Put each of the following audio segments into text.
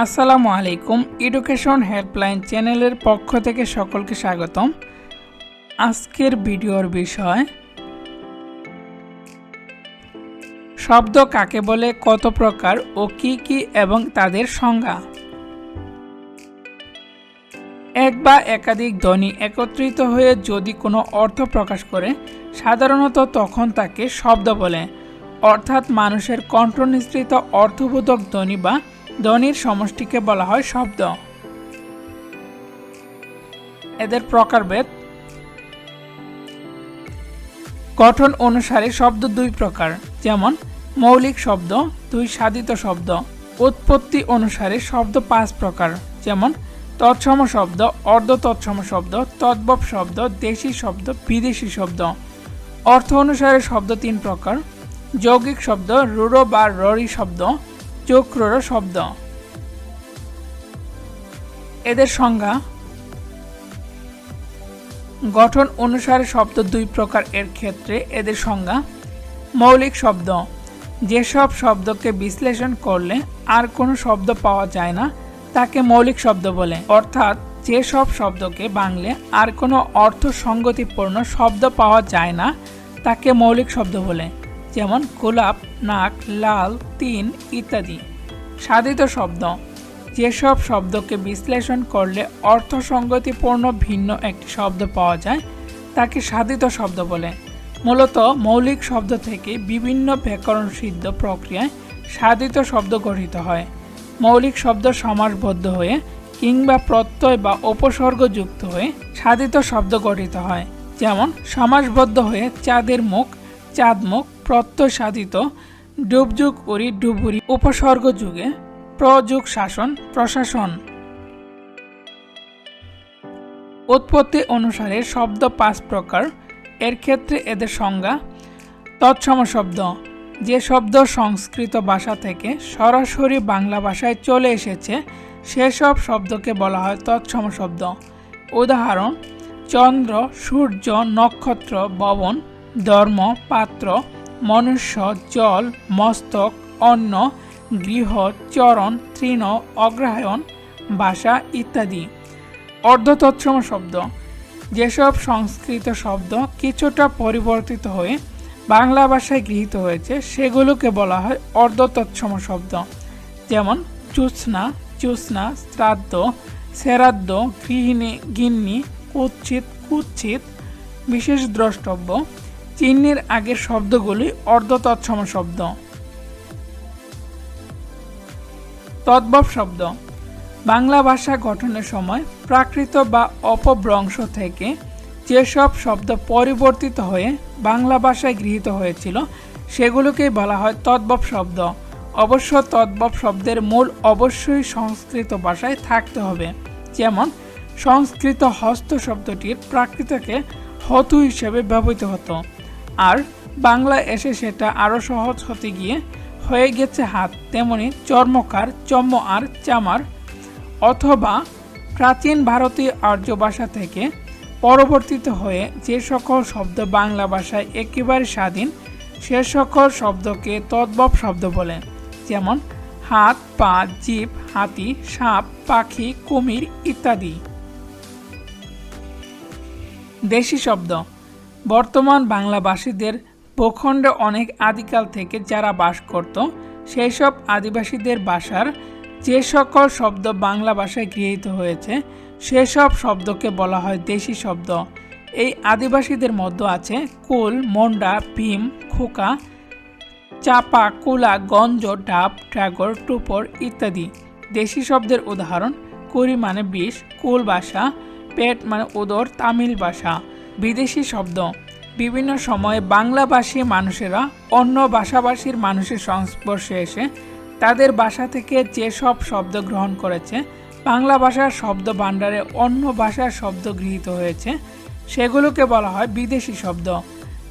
আসসালামু আলাইকুম education helpline চ্যানেলের পক্ষ থেকে সকলকে স্বাগতম। আজকের ভিডিওর বিষয়, শব্দ কাকে বলে, কত প্রকার ও কি কি এবং তাদের সংজ্ঞা। এক বা একাধিক ধ্বনি একত্রিত হয়ে যদি কোনো অর্থ প্রকাশ করে, সাধারণত তখন তাকে শব্দ বলে। অর্থাৎ মানুষের কণ্ঠনিঃসৃত অর্থবোধক ধ্বনি বা ধ্বনির সমষ্টিকে বলা হয় শব্দ। এদের প্রকারভেদ। গঠন অনুসারে শব্দ দুই প্রকার, যেমন মৌলিক শব্দ, দুই সাধিত শব্দ। উৎপত্তি অনুসারে শব্দ পাঁচ প্রকার, যেমন তৎসম শব্দ অর্ধ তৎসম শব্দ, তদ্ভব শব্দ, দেশি শব্দ, বিদেশি শব্দ। অর্থ অনুসারে শব্দ তিন প্রকার, যৌগিক শব্দ রুড়ো বা ররি শব্দ চক্রর শব্দ। এদের সংজ্ঞা, গঠন অনুসারে শব্দ দুই প্রকার এর ক্ষেত্রে এদের সংজ্ঞা, মৌলিক শব্দ, যেসব শব্দকে বিশ্লেষণ করলে আর কোনো শব্দ পাওয়া যায় না, তাকে মৌলিক শব্দ বলে। অর্থাৎ, যেসব শব্দকে বাংলে আর কোনো অর্থ সঙ্গতিপূর্ণ শব্দ পাওয়া যায় না, তাকে মৌলিক শব্দ বলে। যেমন গোলাপ, নাক, লাল, তিন ইত্যাদি। সাধিত শব্দ। যেসব শব্দকে বিশ্লেষণ করলে অর্থসঙ্গতিপূর্ণ ভিন্ন একটি শব্দ পাওয়া যায়, তাকে সাধিত শব্দ বলে। মূলত মৌলিক শব্দ থেকে বিভিন্ন ব্যাকরণ সিদ্ধ প্রক্রিয়ায় সাধিত শব্দ গঠিত হয়। মৌলিক শব্দ সমাসবদ্ধ হয়ে কিংবা প্রত্যয় বা উপসর্গ যুক্ত হয়ে সাধিত শব্দ গঠিত হয়। যেমন, সমাসবদ্ধ হয়ে চাঁদের মুখ চাঁদ প্রত্যসাধিত ডুবযুগ উরি ডুবুরি উপসর্গ যুগে প্রযুগ শাসন প্রশাসন। উৎপত্তি অনুসারে শব্দ পাঁচ প্রকার। এর ক্ষেত্রে এদের সংজ্ঞা তৎসম শব্দ, যে শব্দ সংস্কৃত ভাষা থেকে সরাসরি বাংলা ভাষায় চলে এসেছে, সেসব শব্দকে বলা হয় তৎসম শব্দ। উদাহরণ, চন্দ্র, সূর্য, নক্ষত্র, ভবন ধর্ম, পাত্র, মনুষ্য, জল, মস্তক, অন্ন, গৃহ, চরণ, তৃণ অগ্রহায়ণ ভাষা ইত্যাদি। অর্ধতৎসম শব্দ। যেসব সংস্কৃত শব্দ কিছুটা পরিবর্তিত হয়ে বাংলা ভাষায় গৃহীত হয়েছে, সেগুলোকে বলা হয় অর্ধতৎসম শব্দ। যেমন চুৎসনা চুৎসনা শ্রাদ্ধ শ্রাদ্ধ, গৃহিণী, গিন্নি কুচ্ছিত কুচ্ছিত বিশেষ দ্রষ্টব্য। চিহ্নের আগের শব্দগুলি অর্ধতৎসম শব্দ। তদ্ভব শব্দ। বাংলা ভাষা গঠনের সময় প্রাকৃত বা অপভ্রংশ থেকে যেসব শব্দ পরিবর্তিত হয়ে বাংলা ভাষায় গৃহীত হয়েছিল, সেগুলোকেই বলা হয় তদ্ভব শব্দ। অবশ্য তদ্ভব শব্দের মূল অবশ্যই সংস্কৃত ভাষায় থাকতে হবে। যেমন, সংস্কৃত হস্ত শব্দটির প্রাকৃতকে হতু হিসেবে ব্যবহৃত হতো। আর বাংলা এসে সেটা আরও সহজ হতে গিয়ে হয়ে গেছে হাত, তেমনি চর্মকার চম্ম আর চামার। অথবা প্রাচীন ভারতীয় আর্য ভাষা থেকে পরবর্তীত হয়ে যে সকল শব্দ বাংলা ভাষায় একেবারে স্বাধীন, সে সকল শব্দকে তদ্ভব শব্দ বলে। যেমন হাত, পা জীব হাতি, সাপ, পাখি, কুমির ইত্যাদি। দেশি শব্দ বর্তমান বাংলাভাষীদের ভূখণ্ডে অনেক আদিকাল থেকে যারা বাস করত সেই সব আদিবাসীদের ভাষার যে সকল শব্দ বাংলা ভাষায় গৃহীত হয়েছে, সেসব শব্দকে বলা হয় দেশি শব্দ। এই আদিবাসীদের মধ্যে আছে কুল, মন্ডা, ভীম, খোকা, চাপা, কুলা, গঞ্জ, ডাব ট্রাগর টুপর ইত্যাদি। দেশি শব্দের উদাহরণ কুড়ি মানে বিষ, কুল ভাষা, পেট মানে উদর, তামিল ভাষা। বিদেশি শব্দ। বিভিন্ন সময়ে বাংলাভাষী মানুষেরা অন্য ভাষাভাষীর মানুষের সংস্পর্শে এসে তাদের ভাষা থেকে যে সব শব্দ গ্রহণ করেছে, বাংলা ভাষার শব্দ ভাণ্ডারে অন্য ভাষার শব্দ গৃহীত হয়েছে, সেগুলোকে বলা হয় বিদেশি শব্দ।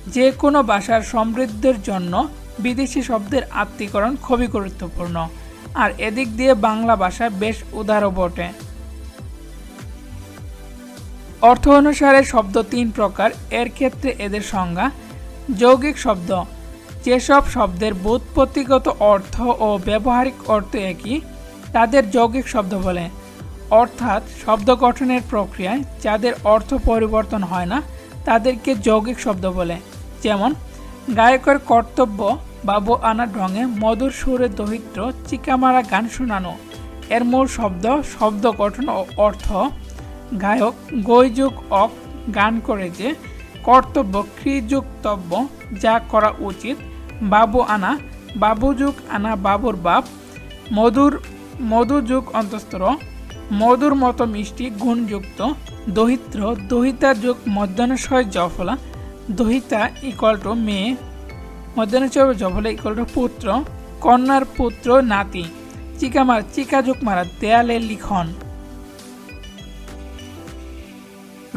যে কোনো ভাষার সমৃদ্ধির জন্য বিদেশি শব্দের আত্মীকরণ খুবই গুরুত্বপূর্ণ। আর এদিক দিয়ে বাংলা ভাষা বেশ উদারও বটে। অর্থ অনুসারে শব্দ তিন প্রকার। এর ক্ষেত্রে এদের সংজ্ঞা যৌগিক শব্দ। যেসব শব্দের বোধপত্তিগত অর্থ ও ব্যবহারিক অর্থ একই, তাদের যৌগিক শব্দ বলে। অর্থাৎ শব্দ গঠনের প্রক্রিয়ায় যাদের অর্থ পরিবর্তন হয় না, তাদেরকে যৌগিক শব্দ বলে। যেমন, গায়কের কর্তব্য বাবু আনা ঢঙে মধুর সুরে দহিত্র চিকামারা গান শোনানো। এর মূল শব্দ শব্দ গঠন ও অর্থ গায়ক গৈযুগ অক গান করে যে, কর্তব্য ক্রিযুক্তব্য যা করা উচিত। বাবু আনা, বাবুযুগ আনা বাবুর বাপ, মধুর, মধুযুগ অন্তস্তর মধুর মতো মিষ্টি গুণযুক্ত, দহিত্র, দহিতা যুগ মধ্যাহ্নশয় জফলা, দহিতা ইকুয়াল টু মেয়ে, মধ্যাহ্নশয় জফলা ইকুয়াল টু পুত্র, কন্যার পুত্র নাতি, চিকামার, চিকাযুগ মারা দেয়ালে লিখন।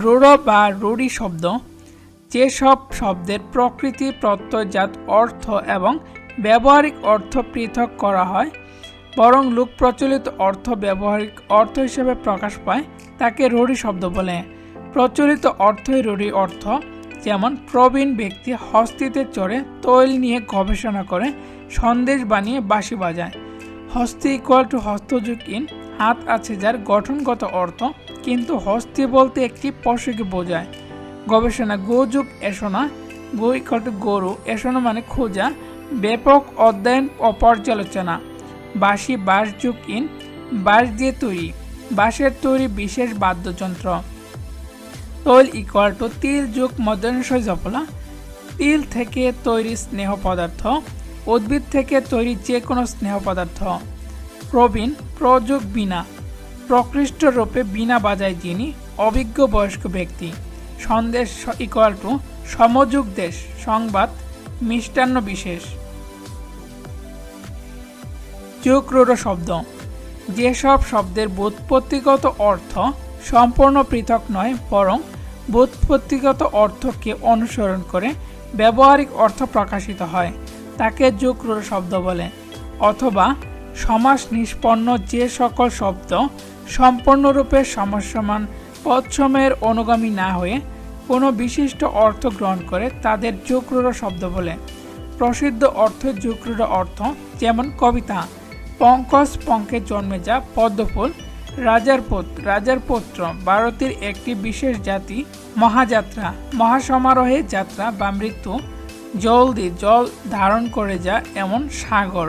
রূঢ় বা রূঢ়ি শব্দ, যেসব শব্দের প্রকৃতি, প্রত্যয়জাত অর্থ এবং ব্যবহারিক অর্থ পৃথক করা হয়, বরং লোক প্রচলিত অর্থ, ব্যবহারিক অর্থ হিসেবে প্রকাশ পায়, তাকে রূঢ়ি শব্দ বলে। প্রচলিত অর্থই রূঢ়ি অর্থ, যেমন প্রবীণ ব্যক্তি হস্তিতে চড়ে তৈল নিয়ে গবেষণা করে, সন্দেশ বানিয়ে বাঁশি বাজায়। হস্তি ইকুয়াল টু হস্তযুগ ইন হাত আছে যার গঠনগত অর্থ কিন্তু হস্তি বলতে একটি পশুকে বোঝায়। গবেষণা গোযুগ এসনা গো ইকুয়াল টু গরু, এসনা মানে খোঁজা, ব্যাপক অধ্যয়ন ও পর্যালোচনা। বাঁশি বাঁশযুগ ইন বাঁশ দিয়ে তৈরি, বাঁশের তৈরি বিশেষ বাদ্যযন্ত্র। তৈল ইকুয়াল টু তিল যুগ মধ্যাংশয় জপলা তিল থেকে তৈরি স্নেহ পদার্থ, উদ্ভিদ থেকে তৈরি যে কোনো স্নেহ পদার্থ। প্রবীণ প্রযোগ বিনা প্রকৃষ্ট রূপে বিনা বাজায় যিনি অভিজ্ঞ বয়স্ক ব্যক্তি। সন্দেশ ইকুয়াল টু সমযুগ দেশ, সংবাদ, মিষ্টান্ন বিশেষ। যুগরূঢ় শব্দ। যেসব শব্দের বোৎপত্তিগত অর্থ সম্পূর্ণ পৃথক নয়, বরং বোধপত্তিগত অর্থকে অনুসরণ করে ব্যবহারিক অর্থ প্রকাশিত হয়, তাকে যুগরূঢ় শব্দ বলে, অথবা সমাস নিষ্পন্ন যে সকল শব্দ সম্পূর্ণরূপে সমস্যমান পদসময়ের অনুগামী না হয়ে কোনো বিশিষ্ট অর্থ গ্রহণ করে তাদের যুগরূঢ় শব্দ বলে। প্রসিদ্ধ অর্থ যুগরূঢ় অর্থ যেমন কবিতা, পঙ্কজ পঙ্কে জন্মে যা পদ্মফুল, রাজার পুত্র রাজার পুত্র, ভারতের একটি বিশেষ জাতি, মহাযাত্রা, মহাসমারোহে যাত্রা বা মৃত্যু, জলদি জল ধারণ করে যা এমন সাগর।